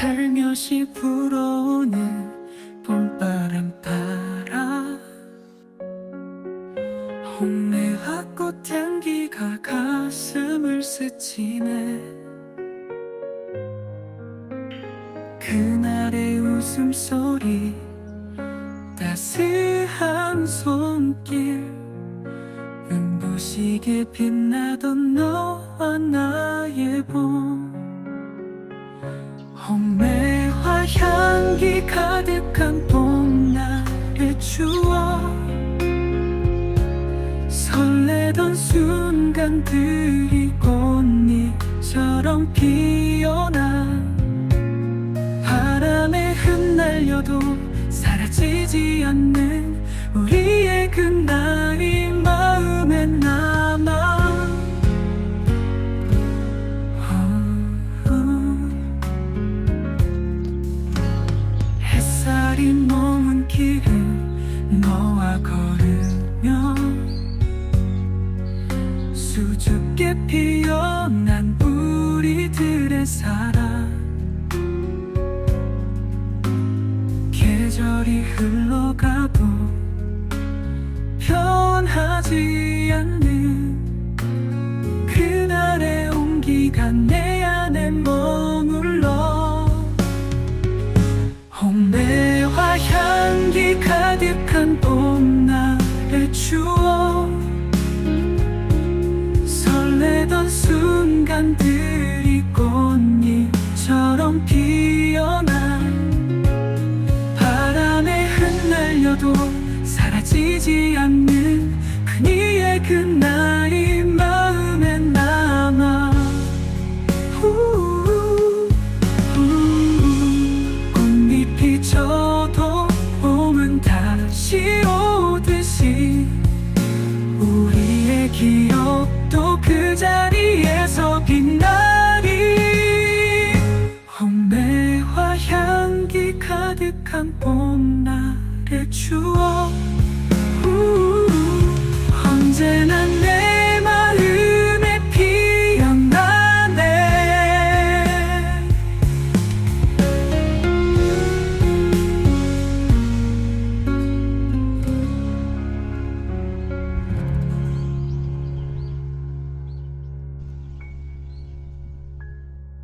살며시 불어오는 봄바람 따라 홍매화 꽃 향기가 가슴을 스치네. 그날의 웃음소리 따스한 손길 눈부시게 빛나던 너와 나의 봄 홍매화 향기 가득한 봄날의 추억. 설레던 순간들이 꽃잎처럼 피어나 바람에 흩날려도 사라지지 않는 햇살이 머문 길을 걸으며 수줍게 피어난 우리들의 사랑. 계절이 흘러가도 변하지 않는 그날의 온기가 내 흩날려도 사라지지 않는 그니의 그날이 마음에 남아. 우, 우, 꽃잎이 져도 봄은 다시 오듯이 우리의 기억도 그 자리에서 빛나리. 홍매화 향기 가득한 봄날 그대를